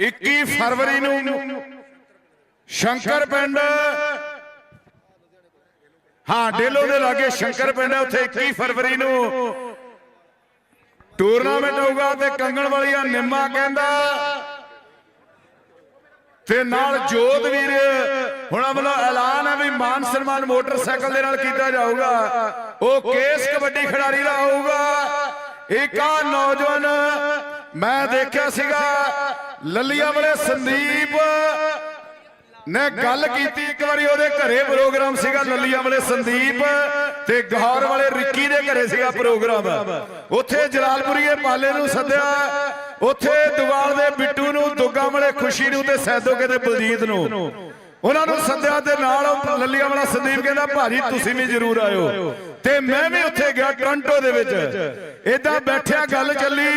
21 ਫਰਵਰੀ ਨੂੰ ਸ਼ੰਕਰ ਪਿੰਡ। ਹਾਂ, ਡੇਲੋ ਦੇ ਲਾਗੇ ਸ਼ੰਕਰ ਪਿੰਡ ਹੈ, ਉੱਥੇ 21 ਫਰਵਰੀ ਨੂੰ ਟੂਰਨਾਮੈਂਟ ਹੋਊਗਾ ਤੇ ਕੰਗਣ ਵਾਲੀਆ ਨਿੰਮਾ ਕਹਿੰਦਾ। ਤੇ ਨਾਲ ਜੋਤ ਵੀਰ, ਹੁਣ ਵੱਲੋਂ ਐਲਾਨ ਹੈ ਵੀ ਮਾਨ ਸਨਮਾਨ ਮੋਟਰਸਾਈਕਲ ਦੇ ਨਾਲ ਕੀਤਾ ਜਾਊਗਾ। ਉਹ ਕੇਸ ਕਬੱਡੀ ਖਿਡਾਰੀ ਦਾ ਹੋਊਗਾ। ਇੱਕ ਆ ਨੌਜਵਾਨ ਮੈਂ ਦੇਖਿਆ ਸੀਗਾ ਲੱਲੀਆਂ ਵਾਲੇ ਸੰਦੀਪ ਨੇ ਗੱਲ ਕੀਤੀ, ਇੱਕ ਵਾਰੀ ਉਹਦੇ ਘਰੇ ਪ੍ਰੋਗਰਾਮ ਸੀਗਾ, ਲੱਲੀਆਂ ਵਾਲੇ ਸੰਦੀਪ ਤੇ ਗੌਰ ਵਾਲੇ ਰਿੱਕੀ ਦੇ ਘਰੇ ਸੀਗਾ ਪ੍ਰੋਗਰਾਮ। ਉੱਥੇ ਜਲਾਲਪੁਰੀਏ ਪਾਲੇ ਨੂੰ ਸੱਦਿਆ, ਉੱਥੇ ਦੁਗਾਲ ਦੇ ਬਿੱਟੂ ਨੂੰ, ਦੁੱਗਾ ਵਾਲੇ ਖੁਸ਼ੀ ਨੂੰ ਤੇ ਸੈਦੋਕੇ ਦੇ ਬਲਜੀਤ ਨੂੰ। ਉਹਨਾਂ ਨੂੰ ਸੱਦਿਆ ਤੇ ਨਾਲ ਉਹ ਲੱਲੀਆਂ ਵਾਲਾ ਸੰਦੀਪ ਕਹਿੰਦਾ, ਭਾਜੀ, ਤੁਸੀਂ ਵੀ ਜ਼ਰੂਰ ਆਇਓ। ਤੇ ਮੈਂ ਵੀ ਉੱਥੇ ਗਿਆ ਟੋਰਾਂਟੋ ਦੇ ਵਿੱਚ। ਇਦਾਂ ਬੈਠਿਆ, ਗੱਲ ਚੱਲੀ।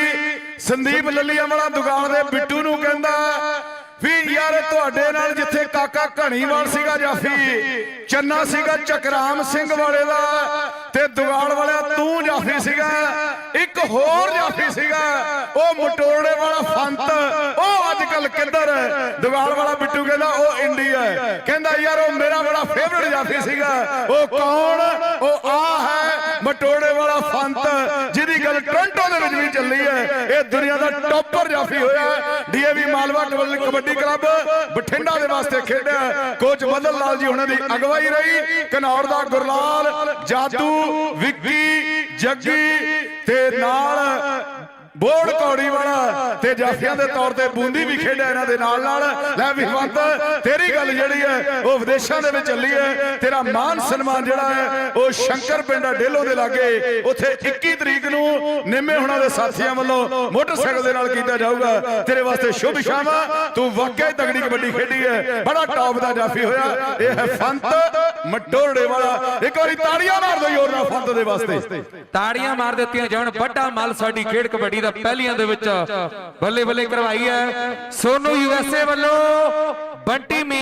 ਸੰਦੀਪ ਲੱਲੀਆਂ ਵਾਲਾ ਦੇ ਬਿੱਟੂ ਨੂੰ ਕਹਿੰਦਾ, ਵੀ ਯਾਰ ਤੁਹਾਡੇ ਨਾਲ ਜਿੱਥੇ ਕਾਕਾ ਘਣੀਵਾਲ ਸੀਗਾ ਜਾਫੀ, ਚੰਨਾ ਸੀਗਾ ਚਕਰਾਮ ਸਿੰਘ ਵਾਲੇ ਦਾ, ਤੇ ਦੁਗਾਲ ਵਾਲਿਆ ਤੂੰ ਜਾਫੀ ਸੀਗਾ, ਇੱਕ ਹੋਰ ਜਾਫੀ ਸੀਗਾ, ਉਹ ਮਟੋੜੇ ਵਾਲਾ ਫੰਤ, ਉਹ ਅੱਜ ਕੱਲ ਕਿੱਧਰ? ਹੈ ਦੁਗਾਲ ਵਾਲਾ ਬਿੱਟੂ ਕਹਿੰਦਾ, ਉਹ ਇੰਡੀਆ ਕਹਿੰਦਾ, ਯਾਰ ਉਹ ਮੇਰਾ ਬੜਾ ਫੇਵਰਟ ਜਾਫੀ ਸੀਗਾ। ਉਹ ਕੌਣ? ਉਹ ਆ ਹੈ ਮਟੋੜੇ ਵਾਲਾ ਫੰਤ। ਦੇ ਵਿੱਚ ਵੀ ਚੱਲੀ ਹੈ। ਇਹ ਦੁਨੀਆ ਦਾ ਟੌਪਰ ਜਾਫੀ ਹੋਇਆ ਡੀਏਵੀ ਮਾਲਵਾ ਕਬੱਡੀ ਕਬੱਡੀ ਕਲੱਬ ਬਠਿੰਡਾ ਦੇ ਵਾਸਤੇ ਖੇਡਿਆ ਕੋਚ ਬਦਲ ਲਾਲ ਜੀ ਉਹਨਾਂ ਦੀ ਅਗਵਾਈ ਰਹੀ। ਕਨੌਰ ਦਾ ਗੁਰਲਾਲ, ਜਾਦੂ, ਵਿੱਕੀ, ਜੱਗੀ ਤੇ ਨਾਲ ਬੋੜ ਕੌੜੀ ਵਾਲਾ ਤੇ ਜਾਫੀਆਂ ਦੇ ਤੌਰ ਤੇ ਬੂੰਦੀ ਵੀ ਖੇਡਿਆ ਇਹਨਾਂ ਦੇ ਨਾਲ ਨਾਲ। ਲੈ ਵਿਵੰਤ ਤੇਰੀ ਗੱਲ ਜਿਹੜੀ ਹੈ, ਉਹ ਵਿਦੇਸ਼ਾਂ ਦੇ ਵਿੱਚ ਚੱਲੀ ਹੈ। ਤੇਰਾ ਮਾਨ ਸਨਮਾਨ ਜਿਹੜਾ ਹੈ, ਉਹ ਸ਼ੰਕਰ ਪਿੰਡਾ ਡੇਲੋ ਦੇ ਲਾਗੇ। ਉੱਥੇ 21 ਤਰੀਕ ਨੂੰ ਨਿੰਮੇ ਹੁਣਾਂ ਦੇ ਸਾਥੀਆਂ ਵੱਲੋਂ ਮੋਟਰਸਾਈਕਲ ਦੇ ਨਾਲ ਕੀਤਾ ਜਾਊਗਾ। ਤੇਰੇ ਵਾਸਤੇ ਸ਼ੁਭ ਸ਼ਾਮਾਂ। ਤੂੰ ਵਾਕਿਆ ਤਗੜੀ ਕਬੱਡੀ ਖੇਡੀ ਹੈ। ਬੜਾ ਟੌਪ ਦਾ ਜਾਫੀ ਹੋਇਆ। ਇਹ ਹੈ ਫੰਤ ਮਟੋਰੜੇ ਵਾਲਾ। ਇੱਕ ਵਾਰੀ ਤਾੜੀਆਂ ਮਾਰ ਦਿਓ ਜ਼ੋਰ ਨਾਲ ਫੰਤ ਦੇ ਵਾਸਤੇ। ਤਾੜੀਆਂ ਮਾਰ ਦਿੱਤੀਆਂ ਜਾਣ। ਵੱਡਾ ਮੱਲ ਸਾਡੀ ਖੇਡ ਕਬੱਡੀ ਦਾ ਪਹਿਲੀਆਂ ਦੇ ਵਿੱਚ ਬੱਲੇ ਬੱਲੇ ਕਰਵਾਈ ਹੈ। ਸੋਨੂ ਯੂਐਸਏ ਵੱਲੋਂ ਬੰਟੀ ਮੀ